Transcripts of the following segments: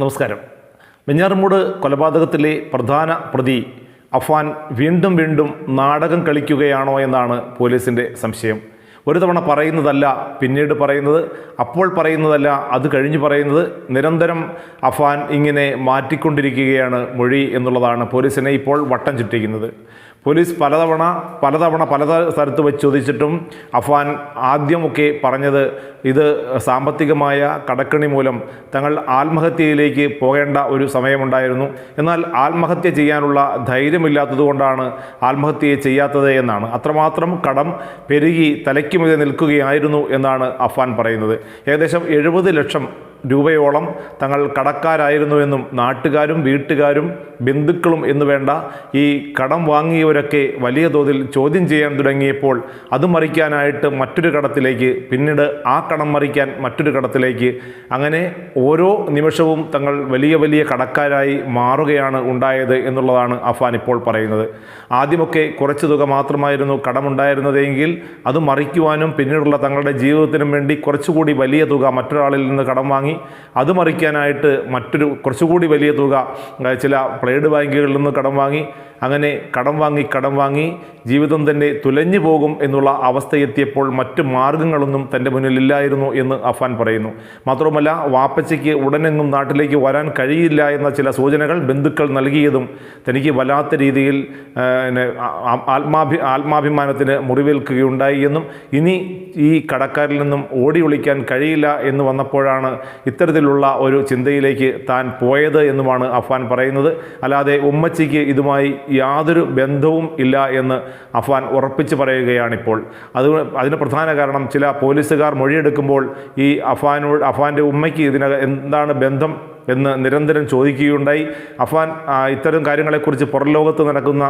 നമസ്കാരം. വെഞ്ഞാറമൂട് കൊലപാതകത്തിലെ പ്രധാന പ്രതി അഫാൻ വീണ്ടും വീണ്ടും നാടകം കളിക്കുകയാണോ എന്നാണ് പോലീസിന്റെ സംശയം. ഒരു തവണ പറയുന്നതല്ല പിന്നീട് പറയുന്നത് അപ്പോൾ പറയുന്നതല്ല അത് കഴിഞ്ഞ് പറയുന്നത്. നിരന്തരം അഫാൻ ഇങ്ങനെ മാറ്റിക്കൊണ്ടിരിക്കുകയാണ് മൊഴി എന്നുള്ളതാണ് പോലീസിനെ ഇപ്പോൾ വട്ടം ചുറ്റിക്കുന്നത്. പോലീസ് പലതവണ പലതവണ പല സ്ഥലത്ത് വെച്ച് ചോദിച്ചിട്ടും അഫ്വാൻ ആദ്യമൊക്കെ പറഞ്ഞത് ഇത് സാമ്പത്തികമായ കടക്കണി മൂലം തങ്ങൾ ആത്മഹത്യയിലേക്ക് പോകേണ്ട ഒരു സമയമുണ്ടായിരുന്നു. എന്നാൽ ആത്മഹത്യ ചെയ്യാനുള്ള ധൈര്യമില്ലാത്തതുകൊണ്ടാണ് ആത്മഹത്യയെ ചെയ്യാത്തത് എന്നാണ്. അത്രമാത്രം കടം പെരുകി തലയ്ക്കുമീതെ നിൽക്കുകയായിരുന്നു എന്നാണ് അഫ്വാൻ പറയുന്നത്. ഏകദേശം എഴുപത് ലക്ഷം രൂപയോളം തങ്ങൾ കടക്കാരായിരുന്നുവെന്നും നാട്ടുകാരും വീട്ടുകാരും ബന്ധുക്കളും എന്ന് വേണ്ട ഈ കടം വാങ്ങിയവരൊക്കെ വലിയ തോതിൽ ചോദ്യം ചെയ്യാൻ തുടങ്ങിയപ്പോൾ അത് മറിക്കാനായിട്ട് മറ്റൊരു കടത്തിലേക്ക് പിന്നീട് ആ കടം മറിക്കാൻ മറ്റൊരു കടത്തിലേക്ക്. അങ്ങനെ ഓരോ നിമിഷവും തങ്ങൾ വലിയ വലിയ കടക്കാരായി മാറുകയാണ് ഉണ്ടായത് എന്നുള്ളതാണ് അഫാൻ ഇപ്പോൾ പറയുന്നത്. ആദ്യമൊക്കെ കുറച്ച് തുക മാത്രമായിരുന്നു കടമുണ്ടായിരുന്നതെങ്കിൽ അത് മറിക്കുവാനും പിന്നീടുള്ള തങ്ങളുടെ ജീവിതത്തിനും വേണ്ടി കുറച്ചുകൂടി വലിയ തുക മറ്റൊരാളിൽ നിന്ന് കടം വാങ്ങി അത് മറിക്കാനായിട്ട് മറ്റൊരു കുറച്ചുകൂടി വലിയ തുക ചില പ്ലേഡ് ബാങ്കുകളിൽ നിന്ന് കടം വാങ്ങി അങ്ങനെ കടം വാങ്ങി കടം വാങ്ങി ജീവിതം തന്നെ തുലഞ്ഞു പോകും എന്നുള്ള അവസ്ഥയെത്തിയപ്പോൾ മറ്റ് മാർഗങ്ങളൊന്നും തന്റെ മുന്നിലില്ലായിരുന്നു എന്ന് അഫാൻ പറയുന്നു. മാത്രവുമല്ല വാപ്പച്ചയ്ക്ക് ഉടനെങ്ങും നാട്ടിലേക്ക് വരാൻ കഴിയില്ല എന്ന ചില സൂചനകൾ ബന്ധുക്കൾ നൽകിയതും തനിക്ക് വല്ലാത്ത രീതിയിൽ ആത്മാഭി ആത്മാഭിമാനത്തിന് മുറിവേൽക്കുകയുണ്ടായി എന്നും ഇനി ഈ കടക്കാരിൽ നിന്നും ഓടി ഒളിക്കാൻ കഴിയില്ല എന്ന് വന്നപ്പോഴാണ് ഇത്തരത്തിലുള്ള ഒരു ചിന്തയിലേക്ക് താൻ പോയത് എന്നുമാണ് അഫാൻ പറയുന്നത്. അല്ലാതെ ഉമ്മച്ചിക്ക് ഇതുമായി യാതൊരു ബന്ധവും ഇല്ല എന്ന് അഫ്വാൻ ഉറപ്പിച്ച് പറയുകയാണിപ്പോൾ. അത് അതിന് പ്രധാന കാരണം ചില പോലീസുകാർ മൊഴിയെടുക്കുമ്പോൾ ഈ അഫ്വാനോട് അഫ്വാന്റെ ഉമ്മയ്ക്ക് ഇതിനക എന്താണ് ബന്ധം എന്ന് നിരന്തരം ചോദിക്കുകയുണ്ടായി. അഫ്വാൻ ഇത്തരം കാര്യങ്ങളെക്കുറിച്ച് പുറം ലോകത്ത് നടക്കുന്ന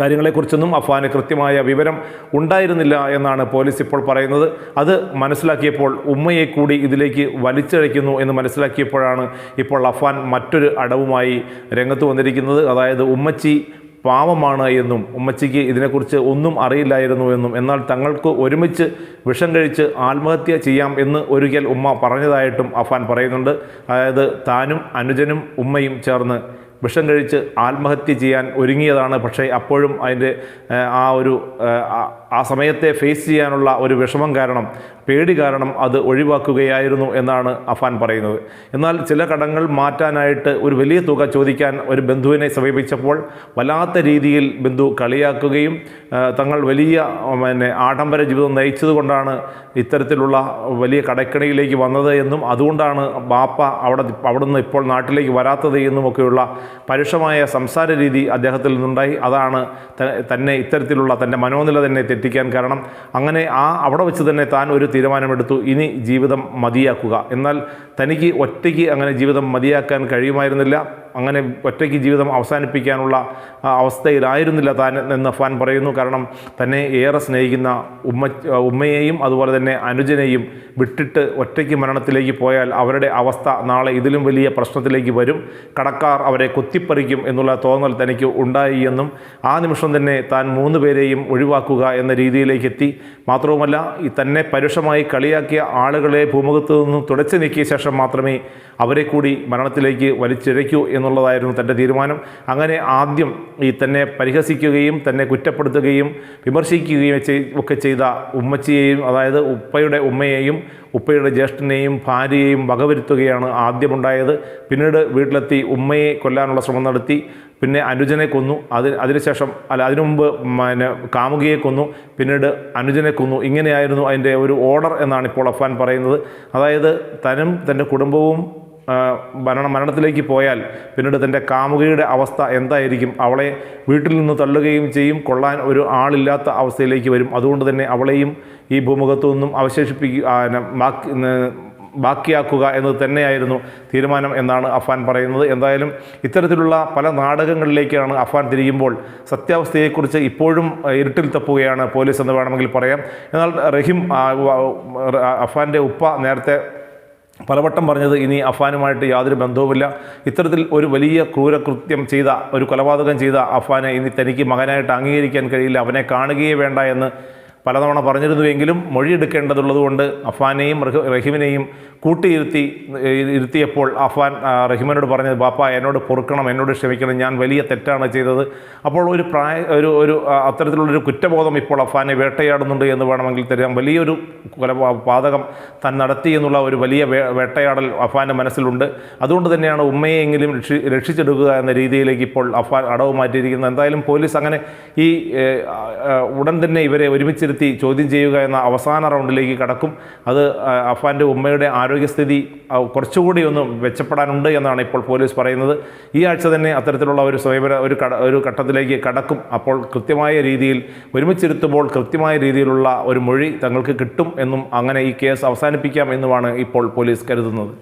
കാര്യങ്ങളെക്കുറിച്ചൊന്നും അഫ്വാന് കൃത്യമായ വിവരം ഉണ്ടായിരുന്നില്ല എന്നാണ് പോലീസ് ഇപ്പോൾ പറയുന്നത്. അത് മനസ്സിലാക്കിയപ്പോൾ ഉമ്മയെ കൂടി ഇതിലേക്ക് വലിച്ചഴയ്ക്കുന്നു എന്ന് മനസ്സിലാക്കിയപ്പോഴാണ് ഇപ്പോൾ അഫ്വാൻ മറ്റൊരു അടവുമായി രംഗത്ത് വന്നിരിക്കുന്നത്. അതായത് ഉമ്മച്ചി പാവമാണ് എന്നും ഉമ്മച്ചിക്ക് ഇതിനെക്കുറിച്ച് ഒന്നും അറിയില്ലായിരുന്നു എന്നും എന്നാൽ തങ്ങൾക്ക് ഒരുമിച്ച് വിഷം കഴിച്ച് ആത്മഹത്യ ചെയ്യാം എന്ന് ഒരിക്കൽ ഉമ്മ പറഞ്ഞതായിട്ടും അഫാൻ പറയുന്നുണ്ട്. അതായത് താനും അനുജനും ഉമ്മയും ചേർന്ന് വിഷം കഴിച്ച് ആത്മഹത്യ ചെയ്യാൻ ഒരുങ്ങിയതാണ്. പക്ഷേ അപ്പോഴും അതിന്റെ ആ ഒരു ആ- സമയത്തെ ഫേസ് ചെയ്യാനുള്ള ഒരു വിഷമം കാരണം പേടി കാരണം അത് ഒഴിവാക്കുകയായിരുന്നു എന്നാണ് അഫാൻ പറയുന്നത്. എന്നാൽ ചില കടങ്ങൾ മാറ്റാനായിട്ട് ഒരു വലിയ തുക ചോദിക്കാൻ ഒരു ബന്ധുവിനെ സമീപിച്ചപ്പോൾ വല്ലാത്ത രീതിയിൽ ബന്ധു കളിയാക്കുകയും തങ്ങൾ വലിയ പിന്നെ ആഡംബര ജീവിതം നയിച്ചതുകൊണ്ടാണ് ഇത്തരത്തിലുള്ള വലിയ കടക്കണിയിലേക്ക് വന്നത് എന്നും അതുകൊണ്ടാണ് ബാപ്പ അവിടെ അവിടുന്ന് ഇപ്പോൾ നാട്ടിലേക്ക് വരാത്തത് എന്നുമൊക്കെയുള്ള പരുഷമായ സംസാര രീതി അദ്ദേഹത്തിൽ നിന്നുണ്ടായി. അതാണ് തന്നെ ഇത്തരത്തിലുള്ള തന്റെ മനോനില തന്നെ തെറ്റിക്കാൻ കാരണം. അങ്ങനെ ആ അവിടെ വെച്ച് തന്നെ താൻ ഒരു തീരുമാനമെടുത്തു. ഇനി ജീവിതം മതിയാക്കുക. എന്നാൽ തനിക്ക് ഒറ്റയ്ക്ക് അങ്ങനെ ജീവിതം മതിയാക്കാൻ കഴിയുമായിരുന്നില്ല. അങ്ങനെ ഒറ്റയ്ക്ക് ജീവിതം അവസാനിപ്പിക്കാനുള്ള അവസ്ഥയിലായിരുന്നില്ല താൻ എന്ന് ഫാൻ പറയുന്നു. കാരണം തന്നെ ഏറെ സ്നേഹിക്കുന്ന ഉമ്മ ഉമ്മയെയും അതുപോലെ തന്നെ അനുജനെയും വിട്ടിട്ട് ഒറ്റയ്ക്ക് മരണത്തിലേക്ക് പോയാൽ അവരുടെ അവസ്ഥ നാളെ ഇതിലും വലിയ പ്രശ്നത്തിലേക്ക് വരും. കടക്കാർ അവരെ കുത്തിപ്പറിക്കും എന്നുള്ള തോന്നൽ തനിക്ക് ഉണ്ടായി എന്നും ആ നിമിഷം തന്നെ താൻ മൂന്ന് പേരെയും ഒഴിവാക്കുക എന്ന രീതിയിലേക്ക് എത്തി. മാത്രവുമല്ല ഈ തന്നെ പരുഷമായി കളിയാക്കിയ ആളുകളെ ഭൂമുഖത്ത് നിന്നും തുടച്ചു നീക്കിയ ശേഷം മാത്രമേ അവരെ കൂടി മരണത്തിലേക്ക് വലിച്ചിഴയ്ക്കൂ എന്നുള്ളതായിരുന്നു തന്റെ തീരുമാനം. അങ്ങനെ ആദ്യം ഈ തന്നെ പരിഹസിക്കുകയും തന്നെ കുറ്റപ്പെടുത്തുകയും വിമർശിക്കുകയും ഒക്കെ ചെയ്ത ഉമ്മച്ചിയെയും അതായത് ഉപ്പയുടെ ഉമ്മയെയും ഉപ്പയുടെ ജ്യേഷ്ഠനെയും ഭാര്യയെയും വകവരുത്തുകയാണ് ആദ്യമുണ്ടായത്. പിന്നീട് വീട്ടിലെത്തി ഉമ്മയെ കൊല്ലാനുള്ള ശ്രമം നടത്തി. പിന്നെ അനുജനെ കൊന്നു. അതിന് അതിനുശേഷം അല്ല അതിനു മുമ്പ് പിന്നെ കാമുകിയെ കൊന്നു. പിന്നീട് അനുജനെ കൊന്നു. ഇങ്ങനെയായിരുന്നു അതിന്റെ ഒരു ഓർഡർ എന്നാണ് ഇപ്പോൾ അഫാൻ പറയുന്നത്. അതായത് തനും തന്റെ കുടുംബവും മരണ മരണത്തിലേക്ക് പോയാൽ പിന്നീട് തന്റെ കാമുകയുടെ അവസ്ഥ എന്തായിരിക്കും? അവളെ വീട്ടിൽ നിന്ന് തള്ളുകയും ചെയ്യും. കൊള്ളാൻ ഒരു ആളില്ലാത്ത അവസ്ഥയിലേക്ക് വരും. അതുകൊണ്ട് തന്നെ അവളെയും ഈ ഭൂമുഖത്തു നിന്നും അവശേഷിപ്പിക്കുക ബാക്കി ബാക്കിയാക്കുക എന്നത് തന്നെയായിരുന്നു തീരുമാനം എന്നാണ് അഫാൻ പറയുന്നത്. എന്തായാലും ഇത്തരത്തിലുള്ള പല നാടകങ്ങളിലേക്കാണ് അഫാൻ തിരിയുമ്പോൾ സത്യാവസ്ഥയെക്കുറിച്ച് ഇപ്പോഴും ഇരുട്ടിൽ തപ്പുകയാണ് പോലീസ് എന്ന് വേണമെങ്കിൽ പറയാം. എന്നാൽ റഹിം അഫാന്റെ ഉപ്പ നേരത്തെ പലവട്ടം പറഞ്ഞത് ഇനി അഫാനുമായിട്ട് യാതൊരു ബന്ധവുമില്ല. ഇത്തരത്തിൽ ഒരു വലിയ ക്രൂരകൃത്യം ചെയ്ത ഒരു കൊലപാതകം ചെയ്ത അഫ്വാനെ ഇനി തനിക്ക് മകനായിട്ട് അംഗീകരിക്കാൻ കഴിയില്ല. അവനെ കാണുകയേ വേണ്ട എന്ന് പലതവണ പറഞ്ഞിരുന്നുവെങ്കിലും മൊഴിയെടുക്കേണ്ടതുള്ളതുകൊണ്ട് അഫ്വാനെയും റഹിമിനെയും കൂട്ടിയിരുത്തി ഇരുത്തിയപ്പോൾ അഫ്വാൻ റഹിമിനോട് പറഞ്ഞത് ബാപ്പ എന്നോട് പൊറുക്കണം എന്നോട് ക്ഷമിക്കണം ഞാൻ വലിയ തെറ്റാണ് ചെയ്തത്. അപ്പോൾ ഒരു പ്രായ ഒരു ഒരു അത്തരത്തിലുള്ളൊരു കുറ്റബോധം ഇപ്പോൾ അഫ്വാനെ വേട്ടയാടുന്നുണ്ട് എന്ന് വേണമെങ്കിൽ തരാം. വലിയൊരു കൊല പാതകം താൻ നടത്തി എന്നുള്ള ഒരു വലിയ വേട്ടയാടൽ അഫ്വാന്റെ മനസ്സിലുണ്ട്. അതുകൊണ്ട് തന്നെയാണ് ഉമ്മയെങ്കിലും രക്ഷി രക്ഷിച്ചെടുക്കുക എന്ന രീതിയിലേക്ക് ഇപ്പോൾ അഫ്വാൻ അടവ് മാറ്റിയിരിക്കുന്നത് എന്തായാലും പോലീസ് അങ്ങനെ ഈ ഉടൻ തന്നെ ഇവരെ ഒരുമിച്ചിരുത്തി ചോദ്യം ചെയ്യുക എന്ന അവസാന റൗണ്ടിലേക്ക് കടക്കും. അത് അഫാന്റെ ഉമ്മയുടെ ആരോഗ്യസ്ഥിതി കുറച്ചുകൂടി ഒന്ന് മെച്ചപ്പെടാനുണ്ട് എന്നാണ് ഇപ്പോൾ പോലീസ് പറയുന്നത്. ഈ ആഴ്ച തന്നെ അത്തരത്തിലുള്ള ഒരു സമീപന ഒരു കട ഒരു ഘട്ടത്തിലേക്ക് കടക്കും. അപ്പോൾ കൃത്യമായ രീതിയിൽ ഒരുമിച്ചിരുത്തുമ്പോൾ കൃത്യമായ രീതിയിലുള്ള ഒരു മൊഴി തങ്ങൾക്ക് കിട്ടും എന്നും അങ്ങനെ ഈ കേസ് അവസാനിപ്പിക്കാം എന്നുമാണ് ഇപ്പോൾ പോലീസ് കരുതുന്നത്.